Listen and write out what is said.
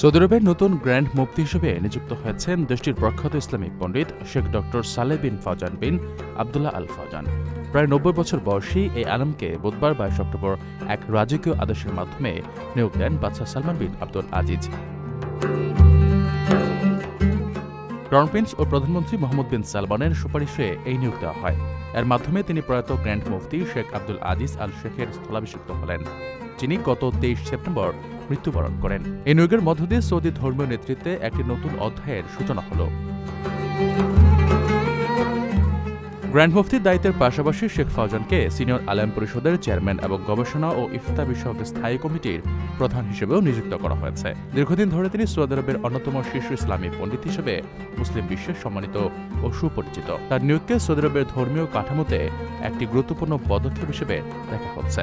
Saudi আরবের নতুন grand মুফতি হিসেবে নিযুক্ত হয়েছেন দেশটির প্রখ্যাত ইসলামিক পণ্ডিত শেখ ডক্টর সালে বিন ফজান বিন আবদুল্লাহ আল ফজান প্রায় নব্বই বছর বয়সী এই আলমকে বুধবার বাইশ অক্টোবর এক রাজকীয় আদেশের মাধ্যমে নিয়োগ দেন বাদশাহ Salman bin Abdul Aziz. Crown prince ও প্রধানমন্ত্রী মোহাম্মদ বিন সালমানের সুপারিশে এই নিয়োগ দেওয়া হয়। এর মাধ্যমে তিনি প্রয়াত গ্র্যান্ড মুফতি শেখ আব্দুল আজিজ আল শেখের স্থলাভিষিক্ত হলেন, যিনি গত তেইশ সেপ্টেম্বর মৃত্যুবরণ করেন। এই নিয়োগের মধ্য দিয়ে সৌদি ধর্মীয় নেতৃত্বে একটি নতুন অধ্যায়ের সূচনা হল। গ্র্যান্ড মুফতির দায়িত্বের পাশাপাশি শেখ ফৌজানকে সিনিয়র আলেম পরিষদের চেয়ারম্যান এবং গবেষণা ও ইফতা বিষয়ক স্থায়ী কমিটির প্রধান হিসেবেও নিযুক্ত করা হয়েছে। দীর্ঘদিন ধরে তিনি সৌদি আরবের অন্যতম শীর্ষ ইসলামী পণ্ডিত হিসেবে মুসলিম বিশ্বে সম্মানিত ও সুপরিচিত। তার নিয়োগকে সৌদি আরবের ধর্মীয় কাঠামোতে একটি গুরুত্বপূর্ণ পদক্ষেপ হিসেবে দেখা হচ্ছে।